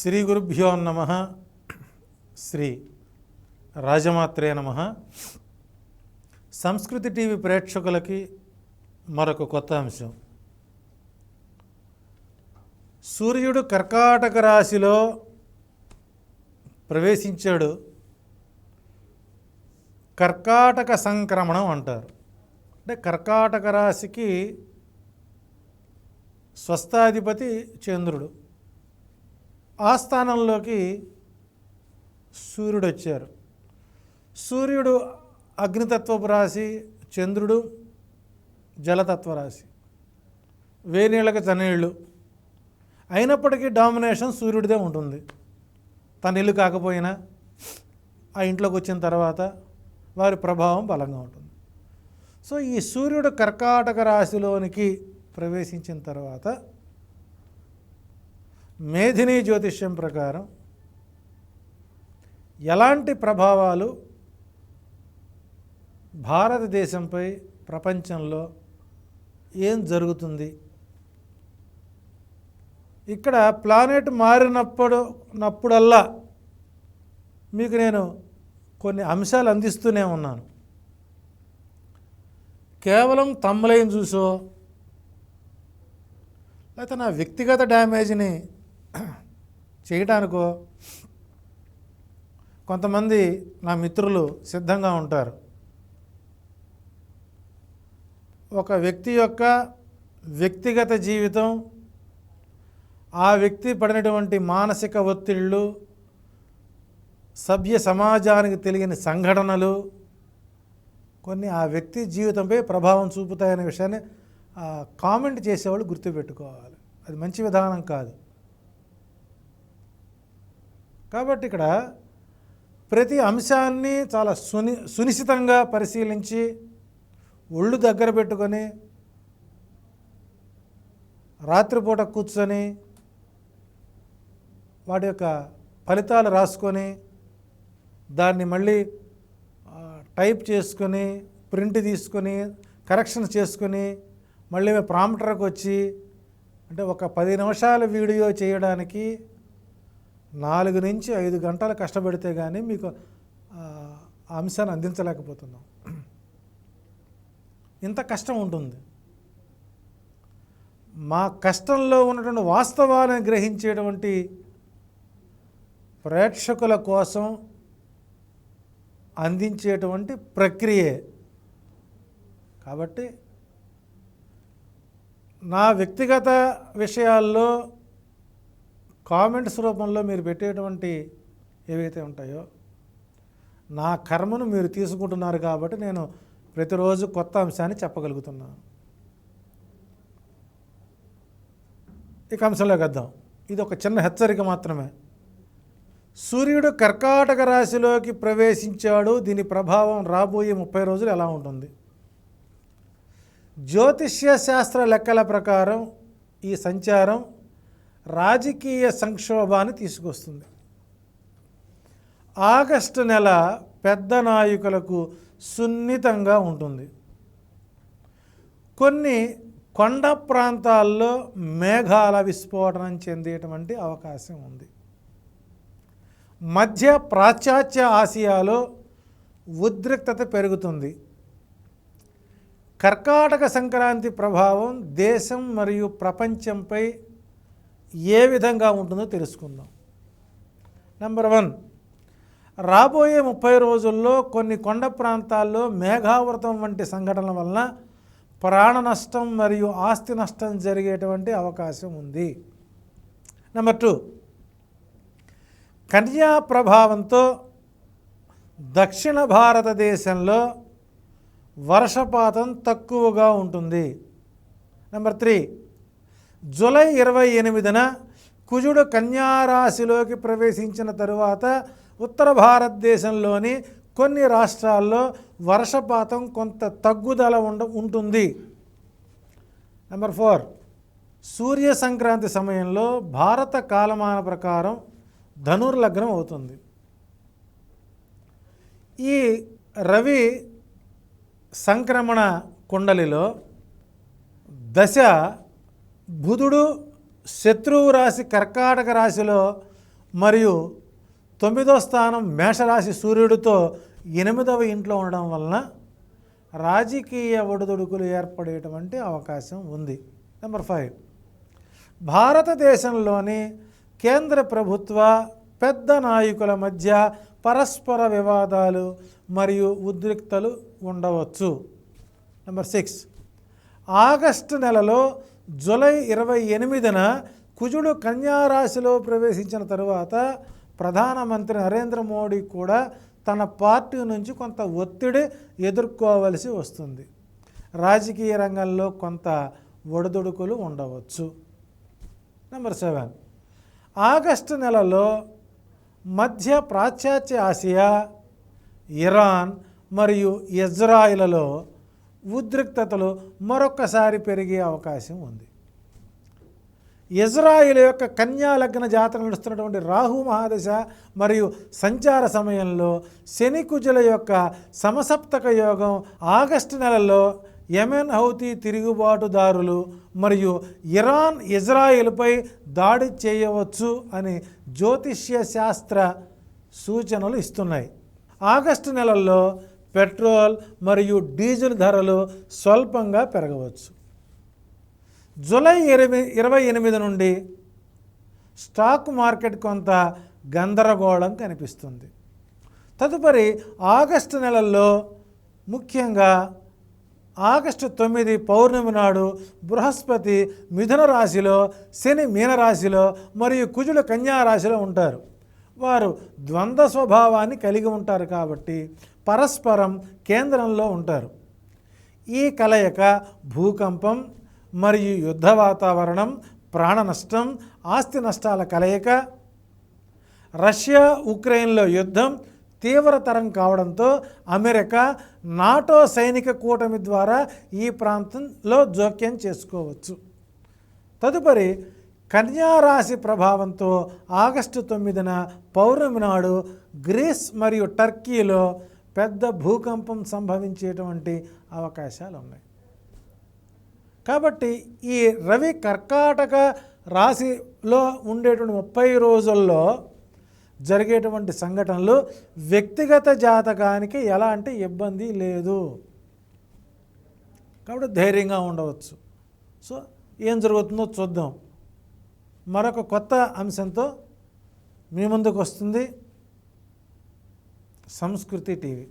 శ్రీ గురుభ్యో నమ. శ్రీ రాజమాత్రే నమ. సంస్కృతి టీవీ ప్రేక్షకులకి మరొక కొత్త అంశం. సూర్యుడు కర్కాటక రాశిలో ప్రవేశించాడు. కర్కాటక సంక్రమణం అంటారు. అంటే కర్కాటక రాశికి స్వస్థాధిపతి చంద్రుడు. ఆ స్థానంలోకి సూర్యుడు వచ్చారు సూర్యుడు అగ్నితత్వపు రాశి చంద్రుడు జలతత్వ రాశి. వేనీళ్ళకి చనీళ్ళు అయినప్పటికీ డామినేషన్ సూర్యుడిదే ఉంటుంది. తన ఇల్లు కాకపోయినా ఆ ఇంట్లోకి వచ్చిన తర్వాత వారి ప్రభావం బలంగా ఉంటుంది. సో ఈ సూర్యుడు కర్కాటక రాశిలోనికి ప్రవేశించిన తర్వాత మేధిని జ్యోతిష్యం ప్రకారం ఎలాంటి ప్రభావాలు భారతదేశంపై ప్రపంచంలో ఏం జరుగుతుంది? ఇక్కడ ప్లానెట్ మారినప్పుడు నప్పుడల్లా మీకు నేను కొన్ని అంశాలు అందిస్తూనే ఉన్నాను. కేవలం తమ్ములైన చూసో లేకపోతే నా వ్యక్తిగత డ్యామేజ్ని చేయటానికో కొంతమంది నా మిత్రులు సిద్ధంగా ఉంటారు. ఒక వ్యక్తి యొక్క వ్యక్తిగత జీవితం ఆ వ్యక్తి పడినటువంటి మానసిక ఒత్తిళ్ళు సభ్య సమాజానికి తెలియని సంఘటనలు కొన్ని ఆ వ్యక్తి జీవితంపై ప్రభావం చూపుతాయనే విషయాన్ని కామెంట్ చేసేవాళ్ళు గుర్తుపెట్టుకోవాలి. అది మంచి విధానం కాదు. కాబట్టి ఇక్కడ ప్రతి అంశాన్ని చాలా సుని సునిశ్చితంగా పరిశీలించి ఒళ్ళు దగ్గర పెట్టుకొని రాత్రిపూట కూర్చొని వాటి యొక్క ఫలితాలు రాసుకొని దాన్ని మళ్ళీ టైప్ చేసుకొని ప్రింట్ తీసుకొని కరెక్షన్ చేసుకొని మళ్ళీ ప్రాంప్టర్కి వచ్చి అంటే ఒక పది నిమిషాల వీడియో చేయడానికి నాలుగు నుంచి ఐదు గంటలు కష్టపడితే కానీ మీకు అంశాన్ని అందించలేకపోతున్నాం. ఇంత కష్టం ఉంటుంది. మా కష్టంలో ఉన్నటువంటి వాస్తవాలను గ్రహించేటువంటి ప్రేక్షకుల కోసం అందించేటువంటి ప్రక్రియే. కాబట్టి నా వ్యక్తిగత విషయాల్లో కామెంట్స్ రూపంలో మీరు పెట్టేటువంటి ఏవైతే ఉంటాయో నా కర్మను మీరు తీసుకుంటున్నారు కాబట్టి నేను ప్రతిరోజు కొత్త అంశాన్ని చెప్పగలుగుతున్నాను ఇక అంశంలోకి వద్దాం. ఇది ఒక చిన్న హెచ్చరిక మాత్రమే. సూర్యుడు కర్కాటక రాశిలోకి ప్రవేశించాడు. దీని ప్రభావం రాబోయే ముప్పై రోజులు ఎలా ఉంటుంది? జ్యోతిష్య శాస్త్ర లెక్కల ప్రకారం ఈ సంచారం రాజకీయ సంక్షోభాన్ని తీసుకొస్తుంది. ఆగస్టు నెల పెద్ద నాయకులకు సున్నితంగా ఉంటుంది. కొన్ని కొండ ప్రాంతాల్లో మేఘాల విస్ఫోటనం చెందేటువంటి అవకాశం ఉంది. మధ్య ప్రాచాత్య ఆసియాలో ఉద్రిక్తత పెరుగుతుంది. కర్కాటక సంక్రాంతి ప్రభావం దేశం మరియు ప్రపంచంపై ఏ విధంగా ఉంటుందో తెలుసుకుందాం. నెంబర్ వన్ రాబోయే ముప్పై రోజుల్లో కొన్ని కొండ ప్రాంతాల్లో మేఘావృతం వంటి సంఘటనల వలన ప్రాణ నష్టం మరియు ఆస్తి నష్టం జరిగేటువంటి అవకాశం ఉంది. నెంబర్ టూ కన్యా ప్రభావంతో దక్షిణ భారతదేశంలో వర్షపాతం తక్కువగా ఉంటుంది. నెంబర్ త్రీ జూలై ఇరవై ఎనిమిదిన కుజుడు కన్యారాశిలోకి ప్రవేశించిన తరువాత ఉత్తర భారతదేశంలోని కొన్ని రాష్ట్రాల్లో వర్షపాతం కొంత తగ్గుదల ఉండ ఉంటుంది. నెంబర్ ఫోర్ సూర్య సంక్రాంతి సమయంలో భారత కాలమాన ప్రకారం ధనుర్లగ్నం అవుతుంది. ఈ రవి సంక్రమణ కుండలిలో దశ బుధుడు శత్రువు రాశి కర్కాటక రాశిలో మరియు తొమ్మిదో స్థానం మేషరాశి సూర్యుడితో ఎనిమిదవ ఇంట్లో ఉండడం వలన రాజకీయ ఒడిదుడుకులు ఏర్పడేటువంటి అవకాశం ఉంది. నెంబర్ ఫైవ్ భారతదేశంలోని కేంద్ర ప్రభుత్వ పెద్ద నాయకుల మధ్య పరస్పర వివాదాలు మరియు ఉద్రిక్తలు ఉండవచ్చు. నెంబర్ సిక్స్ ఆగస్టు నెలలో జూలై ఇరవై ఎనిమిదిన కుజుడు కన్యారాశిలో ప్రవేశించిన తరువాత ప్రధానమంత్రి నరేంద్ర మోడీ కూడా తన పార్టీ నుంచి కొంత ఒత్తిడి ఎదుర్కోవలసి వస్తుంది. రాజకీయ రంగంలో కొంత ఒడిదుడుకులు ఉండవచ్చు. Number seven. ఆగస్టు నెలలో మధ్య ప్రాచ్యాత్య ఆసియా ఇరాన్ మరియు ఇజ్రాయిల్లో ఉద్రిక్తతలు మరొక్కసారి పెరిగే అవకాశం ఉంది. ఇజ్రాయిల్ యొక్క కన్యా లగ్న జాతర నడుస్తున్నటువంటి రాహు మహాదశ మరియు సంచార సమయంలో శని కుజుల యొక్క సమసప్తక యోగం ఆగస్టు నెలలో యెమెన్ హౌతీ తిరుగుబాటుదారులు మరియు ఇరాన్ ఇజ్రాయిల్పై దాడి చేయవచ్చు అని జ్యోతిష్య శాస్త్ర సూచనలు ఇస్తున్నాయి. ఆగస్టు నెలల్లో పెట్రోల్ మరియు డీజిల్ ధరలు స్వల్పంగా పెరగవచ్చు. జూలై ఇరవై ఇరవై ఎనిమిది నుండి స్టాక్ మార్కెట్ కొంత గందరగోళం కనిపిస్తుంది. తదుపరి ఆగస్టు నెలల్లో ముఖ్యంగా ఆగస్టు తొమ్మిది పౌర్ణమి నాడు బృహస్పతి మిథున రాశిలో శని మీనరాశిలో మరియు కుజుడు కన్యా రాశిలో ఉంటారు. వారు ద్వంద్వ స్వభావాన్ని కలిగి ఉంటారు కాబట్టి పరస్పరం కేంద్రంలో ఉంటారు. ఈ కలయిక భూకంపం మరియు యుద్ధ వాతావరణం ప్రాణ నష్టం ఆస్తి నష్టాల కలయిక రష్యా ఉక్రెయిన్లో యుద్ధం తీవ్రతరం కావడంతో అమెరికా నాటో సైనిక కూటమి ద్వారా ఈ ప్రాంతంలో జోక్యం చేసుకోవచ్చు. తదుపరి కన్యారాశి ప్రభావంతో ఆగస్టు తొమ్మిదిన పౌర్ణమి నాడు గ్రీస్ మరియు టర్కీలో పెద్ద భూకంపం సంభవించేటువంటి అవకాశాలు ఉన్నాయి కాబట్టి ఈ రవి కర్కాటక రాశిలో ఉండేటువంటి ముప్పై రోజుల్లో జరిగేటువంటి సంఘటనలు వ్యక్తిగత జాతకానికి ఎలాంటి ఇబ్బంది లేదు. కాబట్టి ధైర్యంగా ఉండవచ్చు. సో ఏం జరుగుతుందో చూద్దాం. మరొక కొత్త అంశంతో మీ ముందుకు వస్తుంది. సంస్కృతి టీవీ.